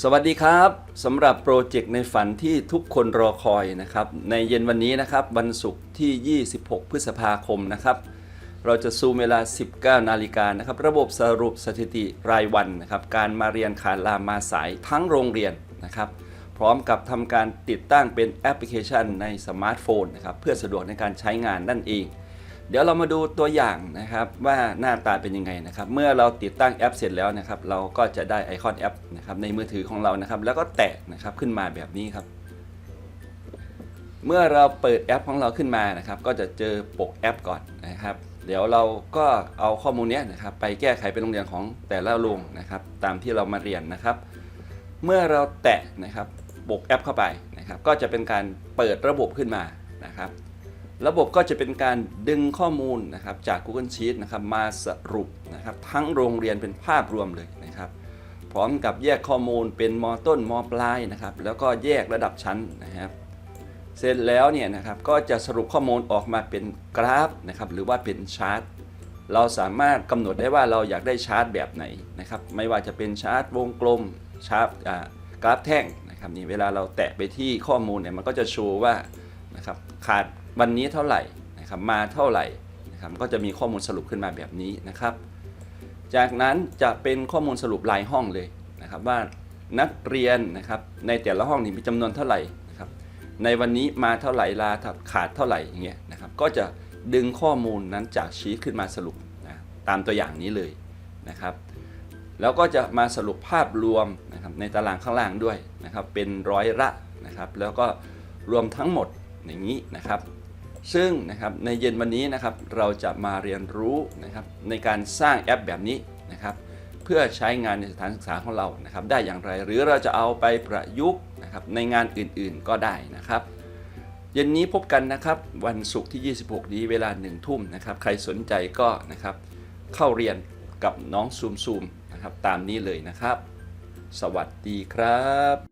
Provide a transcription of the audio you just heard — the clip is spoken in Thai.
สวัสดีครับสำหรับโปรเจกต์ในฝันที่ทุกคนรอคอยนะครับ ในเย็นวันนี้นะครับวันศุกร์ที่ 26 พฤษภาคมนะครับ เราจะซูมเวลา 19 นาฬิกานะครับ ระบบสรุปสถิติรายวันนะครับ การมาเรียนขาดลามาสายทั้งโรงเรียนนะครับ พร้อมกับทำการติดตั้งเป็นแอปพลิเคชันในสมาร์ทโฟนนะครับ เพื่อสะดวกในการใช้งานนั่นเอง เดี๋ยวเรามาดูตัวอย่างนะครับว่าหน้าตาเป็นยังไงนะครับ เมื่อเราติดตั้งแอปเสร็จแล้วนะครับ เราก็จะได้ไอคอนแอปนะครับในมือถือของเรานะครับ แล้วก็แตะนะครับขึ้นมาแบบนี้ครับ เมื่อเราเปิดแอปของเราขึ้นมานะครับ ก็จะเจอปกแอปก่อนนะครับ เดี๋ยวเราก็เอาข้อมูลนี้นะครับไปแก้ไขเป็นโรงเรียนของแต่ละโรงนะครับ ตามที่เรามาเรียนนะครับ เมื่อเราแตะนะครับปกแอปเข้าไปนะครับ ก็จะเป็นการเปิดระบบขึ้นมานะครับ ระบบก็จะเป็นการดึงข้อมูลนะครับจาก Google Sheet นะครับมาสรุปนะครับทั้งโรงเรียนเป็นภาพรวมเลยนะครับ พร้อมกับแยกข้อมูลเป็นมต้นมปลายนะครับแล้วก็แยกระดับชั้นนะครับ เสร็จแล้วเนี่ยนะครับก็จะสรุปข้อมูลออกมาเป็นกราฟนะครับหรือว่าเป็นชาร์ตเราสามารถกำหนดได้ว่าเราอยากได้ชาร์ตแบบไหนนะครับไม่ว่าจะเป็นชาร์ตวงกลมชาร์ตกราฟแท่งนะครับนี่เวลาเราแตะไปที่ข้อมูลเนี่ยมันก็จะโชว์ว่านะครับขาด วันนี้เท่าไหร่นะครับมาเท่าไหร่นะครับก็จะมีข้อมูลสรุปขึ้นมาแบบนี้นะครับ จากนั้นจะเป็นข้อมูลสรุปรายห้องเลยนะครับว่านักเรียนนะครับในแต่ละห้องนี่มีจำนวนเท่าไหร่นะครับในวันนี้มาเท่าไหร่ลาขาดเท่าไหร่อย่างเงี้ยนะครับก็จะดึงข้อมูลนั้นจากชีตขึ้นมาสรุปนะตามตัวอย่างนี้เลยนะครับแล้วก็จะมาสรุปภาพรวมนะครับในตารางข้างล่างด้วยนะครับเป็นร้อยละนะครับแล้วก็รวมทั้งหมดอย่างนี้นะครับ ซึ่งนะครับในเย็นวันนี้นะครับเราจะมาเรียนรู้นะครับในการสร้างแอปแบบนี้นะครับเพื่อใช้งานในสถานศึกษาของเรานะครับได้อย่างไร หรือเราจะเอาไปประยุกต์นะครับในงานอื่นๆก็ได้นะครับเย็นนี้พบกันนะครับวันศุกร์ที่ 26 นี้เวลาหนึ่งทุ่มนะครับใครสนใจก็นะครับเข้าเรียนกับน้องซูมซูมนะครับตามนี้เลยนะครับ สวัสดีครับ